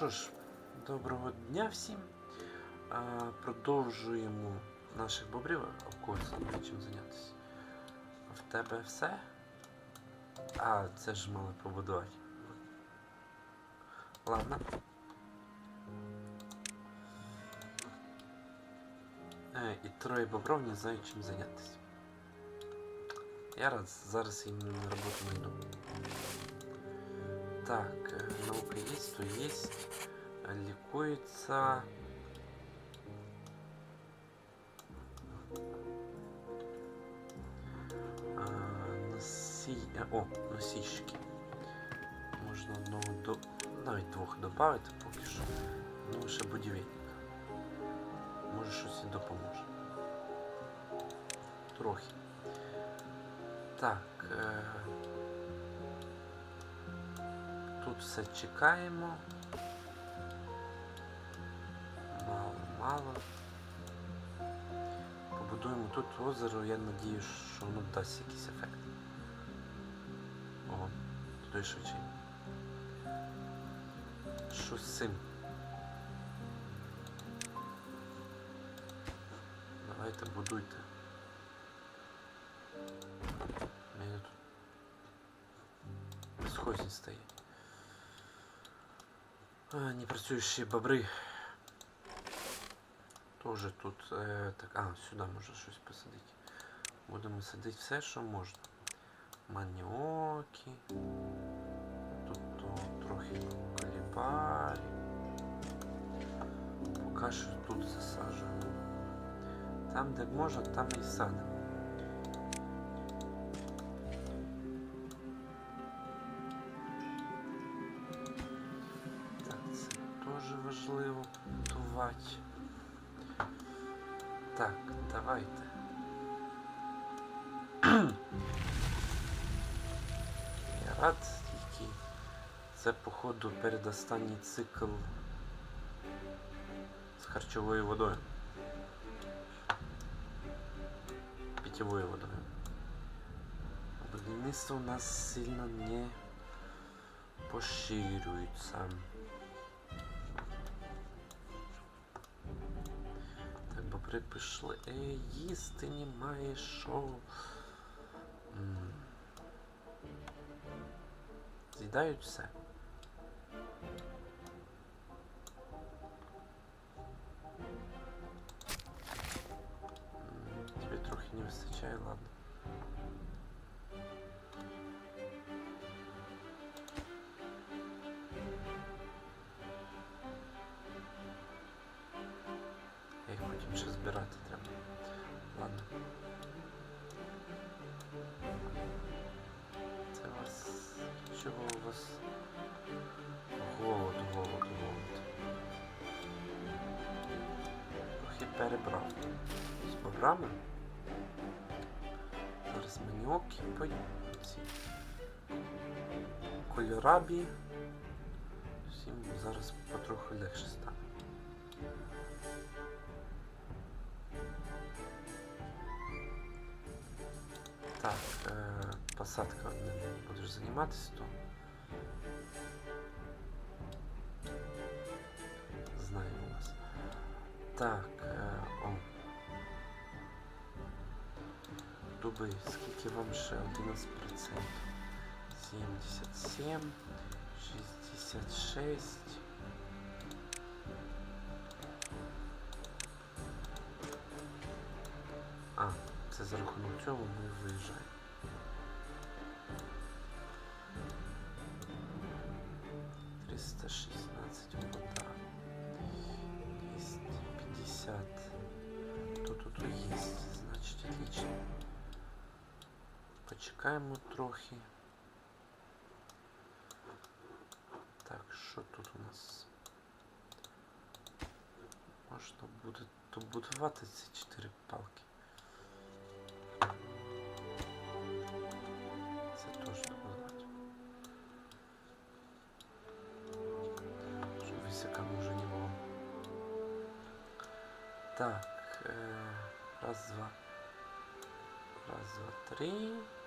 що ж, доброго дня всім. А, продовжуємо наших бобрів, в чим зайнятися. В тебе все? А, це ж мали побудувати. Ладно. Е, і троє бобров не знають чим зайнятися. Я рад, зараз їм роботу найду. Так, э, наука есть, то есть. Э, Ликуется. А, Носі... е, О, носічки. Можна одного до. Навіть двох додати поки що. Ну, ще будівельник. Може щось і допоможе. Трохи. Так. Е... Тут все чекаємо. Мало, мало. Побудуємо тут озеро, я надію, що воно дасть якийсь ефект. О, туди швидше. Що з цим? Давайте будуйте. А, непрацюючі бобри. Тоже тут. Е, так, а, сюди можна щось посадити. Будемо садити все, що можна. Маніоки. Тут то, трохи колібарі. Поки що тут засаджуємо. Там, де можна, там і садимо. Теж важливо. Так, давайте. Я рад тільки. Це, походу, передостанній цикл з харчовою водою. Питьовою водою. Будівництво у нас сильно не поширюється. Так, бобри пішли. Ей, їсти немає що. М. З'їдають все. М, Тебе трохи не вистачає, ладно. Перебрав. З бобрами. Зараз по ці кольорабі. Всім зараз потроху легше стане. Так, е, посадка одним будеш займатися, то знаю у вас. Так, Дуби, скільки вам ще 11%? 77, 66. А, це за рахунок цього ми виїжджаємо. Триста шістнадцять вода. Двісті п'ятдесят. То тут є, Почекаємо трохи. Так, що тут у нас? Можна буде добудувати ці чотири палки. Це теж добудувати. Щоб висока може не було. Так, е, раз, два. Раз, два, три.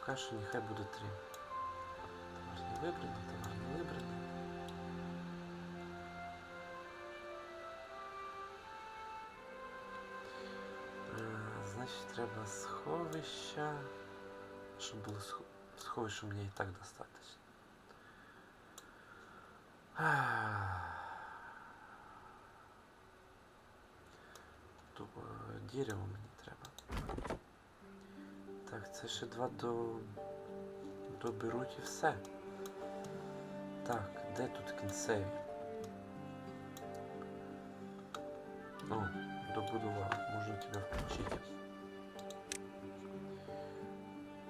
Поки що нехай буде три. Товарні вибрані, товарні вибрані. А, значит, треба сховища. Щоб було сховище мені и так достаточно. А. Тупо дерево мені. Так, це ще два до... доберуть і все. Так, де тут кінцеві? О, добудував, можу тебе включити.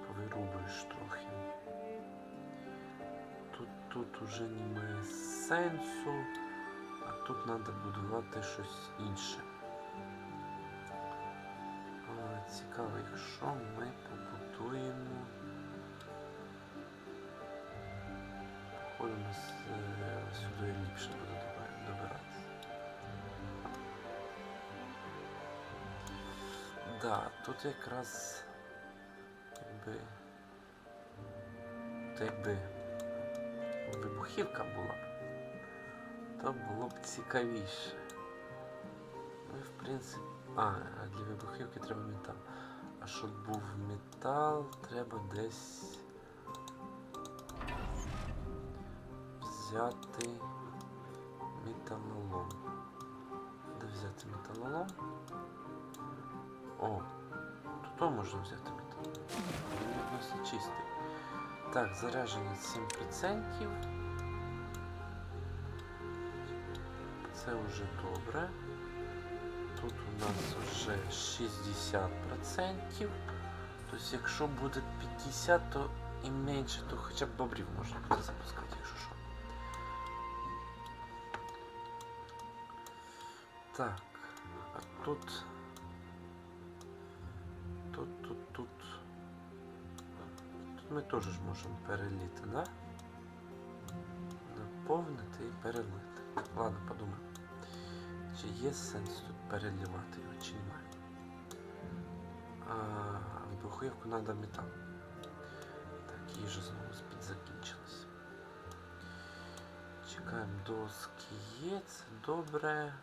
Повирубуєш трохи. Тут, тут уже немає сенсу, а тут треба будувати щось інше. Цікаво, якщо ми побудуємо. Походу у нас е, сюди ліпше буде добиратися. Да, тут якраз якби. Якби вибухівка була, то було б цікавіше. Ну і в принципі. А, а для вибухівки треба метал. А щоб був метал, треба десь взяти металолом. Де взяти металолом? О, тут можна взяти металолом. Він відносно чистий. Так, зарядження 7%. Це вже добре. Нас вже 60%. Тобто, якщо буде 50, то і менше, то хоча б бобрів можна буде запускати, якщо що. Так, а тут. Тут, тут, тут. Тут ми теж можемо переліти, да? Наповнити і перелити. Ладно, подумаємо. Чи є сенс тут переливати немає? А, в духовку треба метал. Так, їжа знову підзакінчилась. Чекаємо доски є, це добре.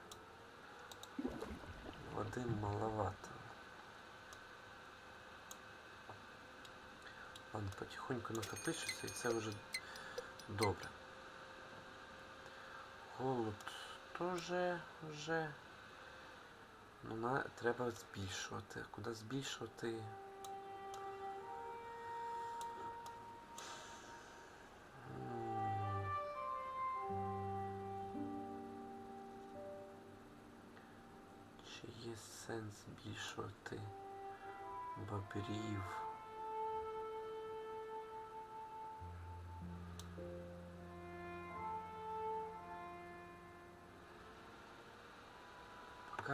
Води маловато. Ладно, потихоньку накопичується і це вже добре. Голод теж вже. Ну, на, треба збільшувати. Куди збільшувати? Чи є сенс збільшувати бобрів?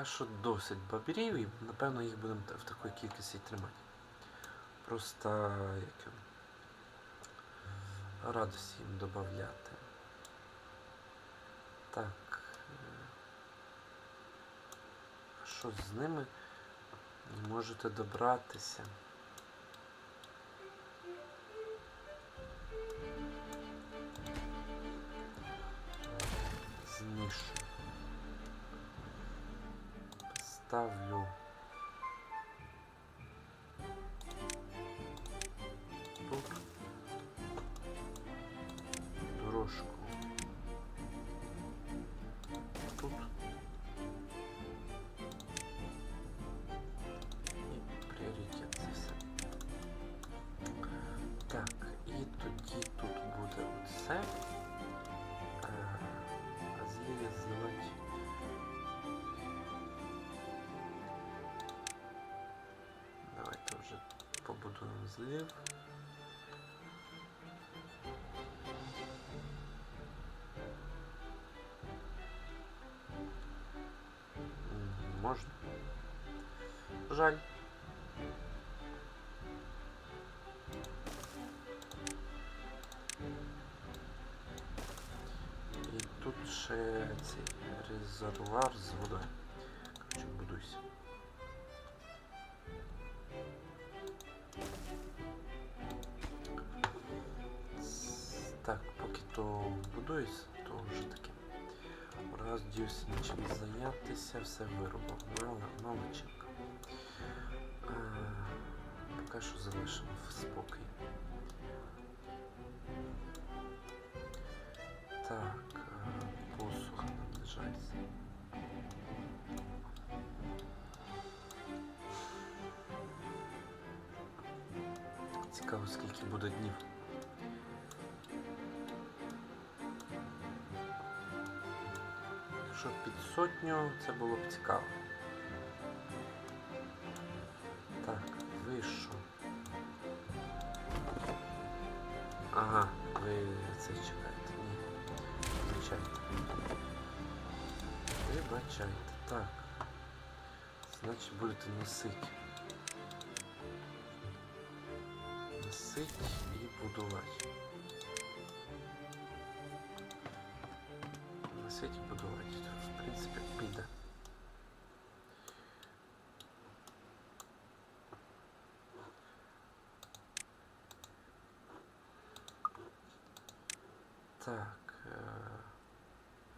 Поки що досить бабірів і напевно їх будемо в такій кількості тримати. Просто як радості їм додати. Так. е, що з ними можете добратися? Ставлю тут побудуємо злив. М, Можна. Жаль. І тут ще цей резервуар то будується, то вже таке. Раз дівся нічим зайнятися, все виробив. Мало- Молодчинка. Е, поки що залишимо в спокій. Так, е, посуха наближається. Цікаво, скільки буде днів. Якщо під сотню, це було б цікаво. Так, ви що? Ага, ви це чекаєте. Ні. Вибачайте. Вибачайте. Так. Значить будете носити. Носить і будувати. Носить і будувати. В принципі, піде. Так.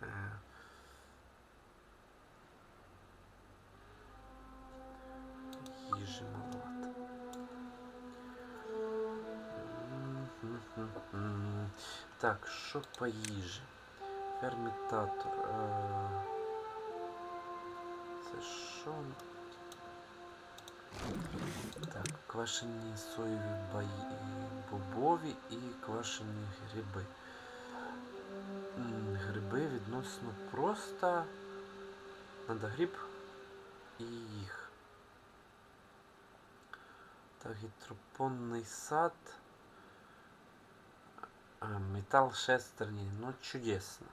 Е, е. Їжі маловато. М-м-м-м. Так, що по їжі? Ферментатор. Е, Це що? Так, квашені соєві баї... бобові і квашені гриби. Гриби відносно просто. Надо гриб і їх. Так, гідропонний сад. А, метал шестерні. Ну, чудесно.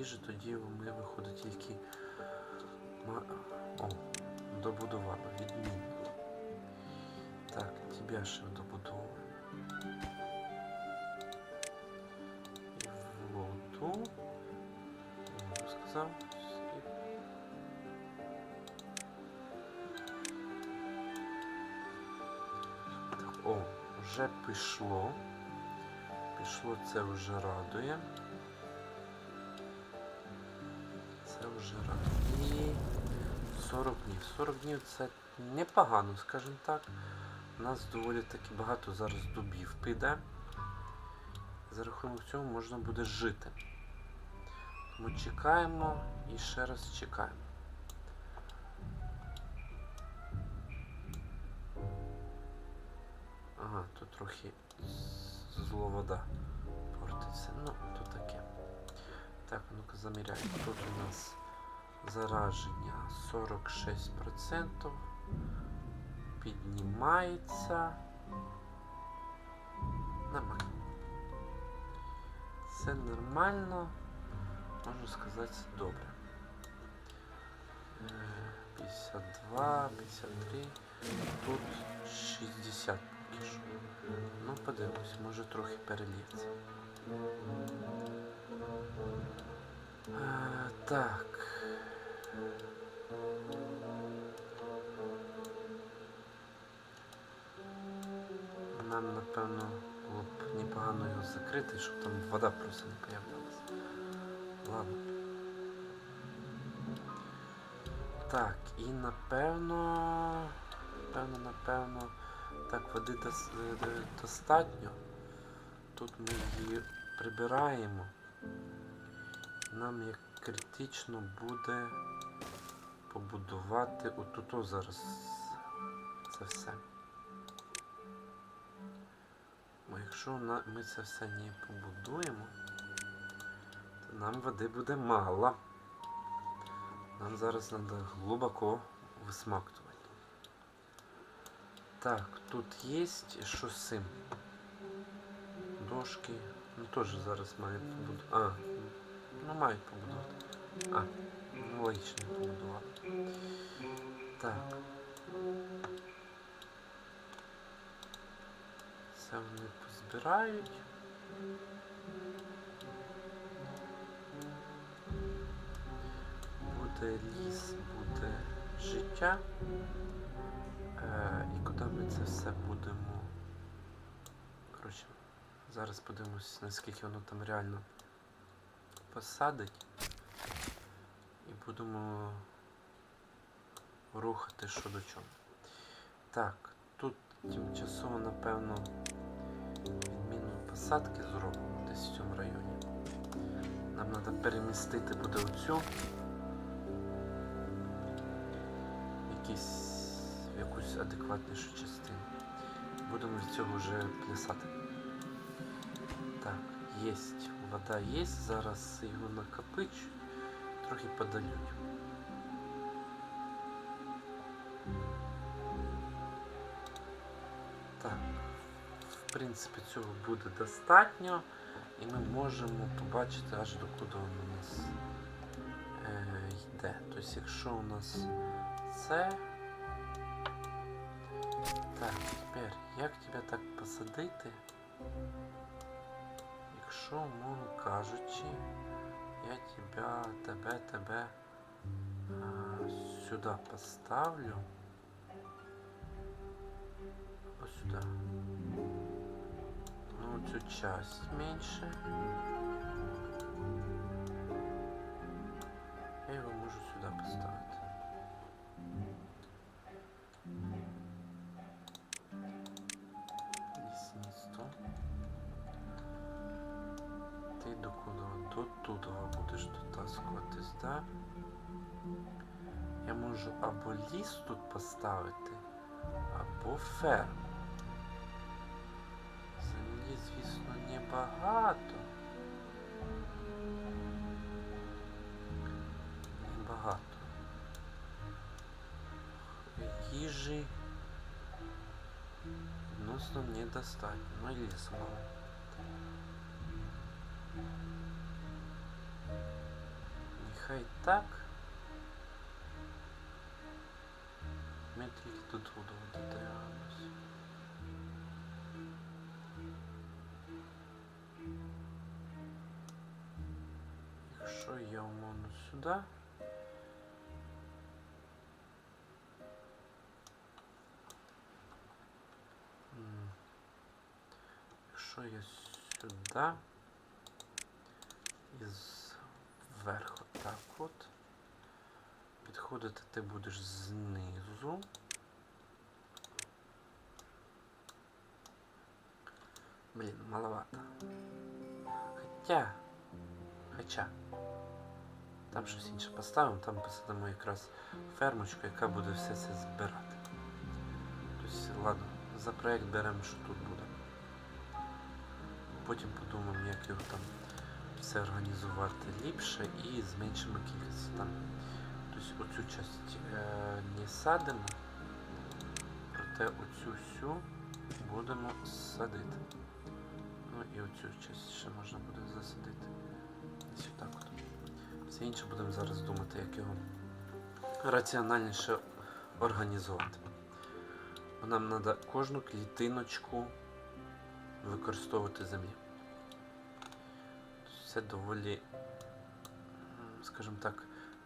Їжі тоді ми виходить тільки. О, добудували. Відмінно. Так, тебе ще добудовуємо. Воду. Я сказав. Так, о, вже пішло. Пішло, це вже радує. 40 днів. 40 днів це непогано, скажімо так. У нас доволі таки багато зараз дубів піде. За рахунок цього можна буде жити. Тому чекаємо і ще раз чекаємо. Ага, тут трохи з- зло вода портиться. Ну, то таке. Так, ну-ка заміряємо. Тут у нас зараження 46%. Піднімається. Нормально. Це нормально. Можна сказати, добре. Е, 52, 53. Тут 60 поки що. Ну, подивимось, може трохи перельється. Так. Нам, напевно, було б непогано його закрити, щоб там вода просто не появлялася. Ладно. Так, і напевно. Напевно, напевно. Так, води е, е, достатньо. Тут ми її прибираємо. Нам як критично буде побудувати отут зараз це все. Бо якщо ми це все не побудуємо, то нам води буде мало. Нам зараз треба глибоко висмактувати. Так, тут є що з цим? Дошки. Ну теж зараз мають побудувати. Ну мають побудувати. А, логічно побудувати. Так. Це вони позбирають. Буде ліс, буде життя. Е, і куди ми це все будемо. Коротше, зараз подивимось, наскільки воно там реально посадить. І будемо рухати що до чого. Так, тут тимчасово, напевно, відміну посадки зробимо десь в цьому районі. Нам треба перемістити буде оцю. Якісь, якусь адекватнішу частину. Будемо від цього вже плясати. Так, єсть. Вода є. Зараз його накопичу. Трохи подалють. Так, в принципі, цього буде достатньо. І ми можемо побачити аж до куди воно у нас е, йде. Тобто, якщо у нас це. Так, тепер, як тебе так посадити? Якщо, умовно кажучи, я тебя, тебе, тебе а, сюди поставлю. Ось сюди. Ну, цю часть менше. Я його можу сюди поставити. Можу або ліс тут поставити, або ферму. Землі, звісно, небагато. Небагато. Їжі відносно недостатньо. Ну і лісу мало. Нехай так. Ми тільки тут воду дотягнемось. Якщо я умовно сюди. Якщо я сюди і зверху так от. Підходити ти будеш знизу. Блін, маловато. Хоча. Хоча. Там щось інше поставимо, там посадимо якраз фермочку, яка буде все це збирати. Тобто, ладно, за проект беремо, що тут буде. Потім подумаємо, як його там все організувати ліпше і зменшимо кількість там. Тобто оцю часть е, не садимо, проте оцю всю будемо садити. Ну і оцю часть ще можна буде засадити. Десь отак от. Все інше будемо зараз думати, як його раціональніше організувати. Бо нам треба кожну клітиночку використовувати землі. Це доволі, скажімо так,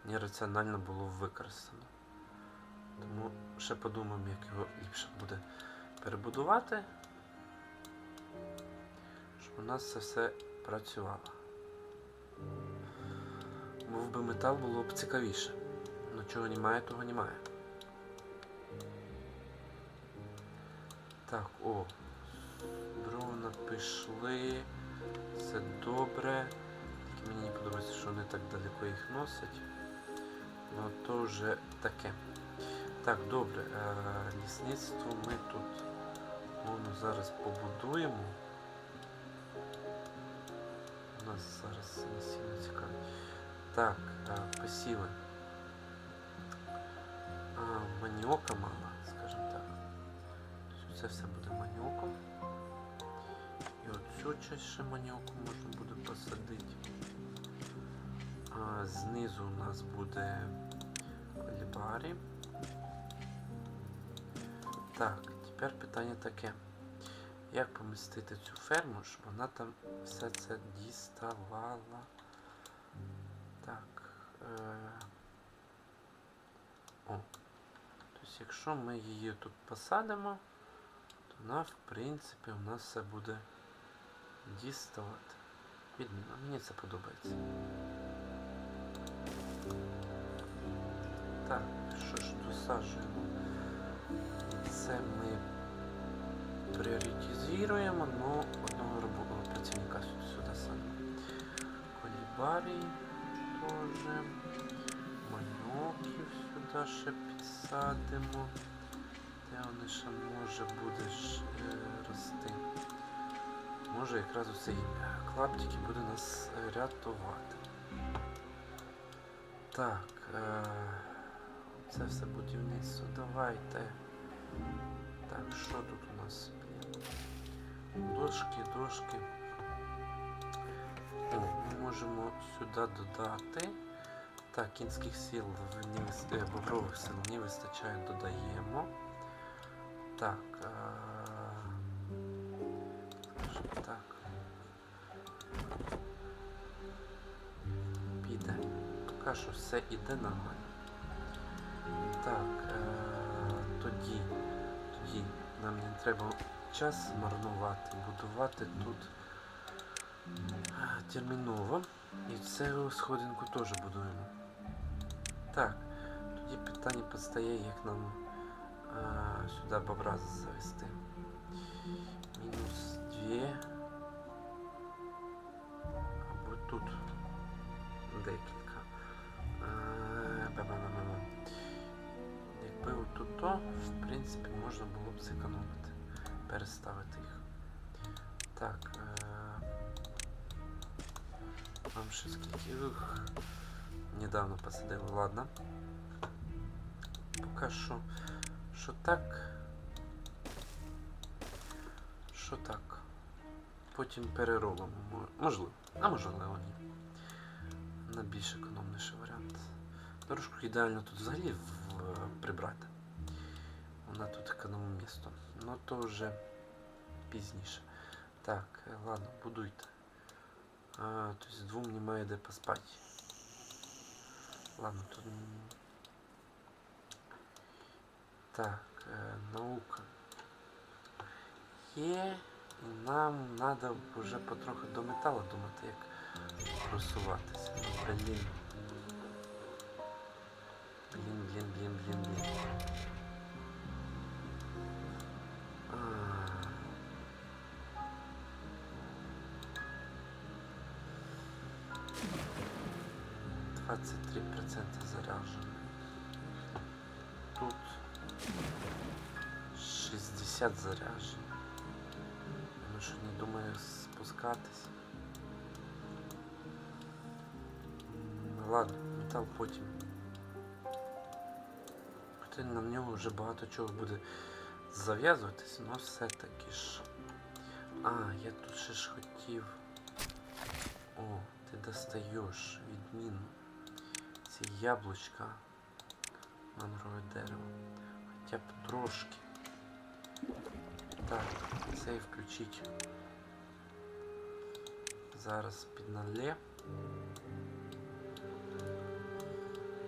нераціонально було використано. Тому ще подумаємо, як його ліпше буде перебудувати, щоб у нас це все працювало. Був би метал, було б цікавіше. Ну чого немає, того немає. Так, о, дрона пішли. Все добре. Тільки мені не подобається, що вони так далеко їх носять. Ну то вже таке. Так, добре. Е, лісництво ми тут воно зараз побудуємо. У нас зараз не цікаво. Так, е, посіви. Маніока мало, скажімо так. Це все буде маніоком. І оцю часть ще маніоку можна буде посадити. А, знизу у нас буде колібарі. Так, тепер питання таке. Як помістити цю ферму, щоб вона там все це діставала? Так. Е... О. Тобто, якщо ми її тут посадимо, то вона, в принципі, у нас все буде діставати. Відмінно, мені це подобається. Так, що ж досаджуємо? Це ми пріоритизуємо, но одного робочого працівника сюди саме. Колібарій теж. Маньоків сюди ще підсадимо. Де вони ще може буде е, рости? Може якраз оцей е, клаптик буде нас е, рятувати. Так, е, це все будівництво. Давайте. Так, що тут у нас? Дошки, дошки. О, ми можемо сюди додати. Так, кінських сіл не бобрових сил не вистачає, додаємо. Так. скажімо так. Піде. Поки що все іде нормально. Так, е, тоді, тоді нам не треба час марнувати, будувати тут е, терміново. І цю сходинку теж будуємо. Так, тоді питання постає, як нам е, сюди бобра завести. Мінус 2. Або тут декілька. Отут в принципі, можна було б зекономити, переставити їх. Так. Е, вам ще скільки ух, недавно посадили, ладно. Поки що, що так. Що так. Потім переробимо. Можливо. А можливо ні. На більш економніший варіант. Дорожку ідеально тут взагалі в- прибрати. Вона тут економить місто. Ну то вже пізніше. Так, е, ладно, будуйте. А, то есть двум немає де поспати. Ладно, тут... Так, е, наука. Є. І нам треба вже потроху до металу думати, як просуватися. Блін. Блін, блін, блін, блін, блін. Процента. Тут 60 заряжено. Ну що не думаю спускатись. Ладно, метал потім. Хоча на нього вже багато чого буде зав'язуватись, але все-таки ж. А, я тут ще ж хотів. О, ти достаєш відмінно. Ці яблучка мангрове дерево. Хоча б трошки. Так, цей включить. Зараз підналє.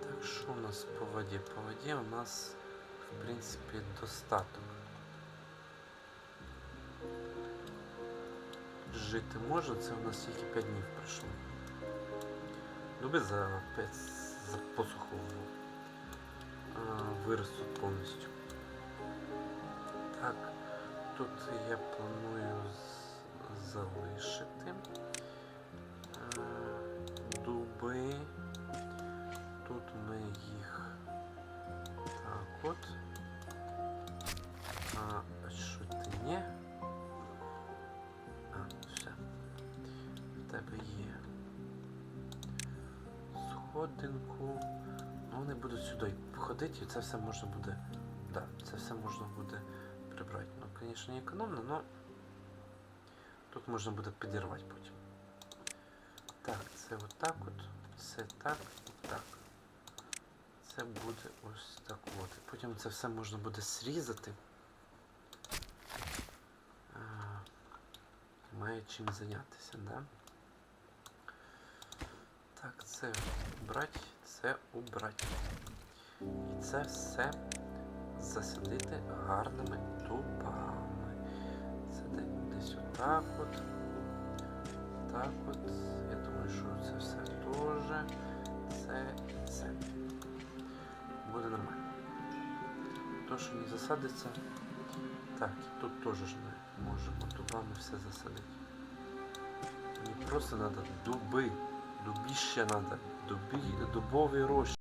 Так, що у нас по воді? По воді у нас, в принципі, достаток. Жити можна, це у нас тільки 5 днів пройшло. Дуби за 5 а, виростуть повністю. Так, тут я планую залишити е, дуби. Сходинку. Ну, вони будуть сюди ходити, і це все можна буде. Да, це все можна буде прибрати. Ну, звісно, не економно, але тут можна буде підірвати потім. Так, це отак от, це так, так. Це буде ось так от. І потім це все можна буде зрізати. А, Має чим зайнятися, да? Так, це убрати, це убрати. І це все засадити гарними дубами. Це десь отак от. Так от. Я думаю, що це все теж. Це і це. то, що не засадиться. Так, і тут теж ми можемо дубами все засадити. Мені просто треба дуби. Дубіще треба. Дубі, дубовий розчин.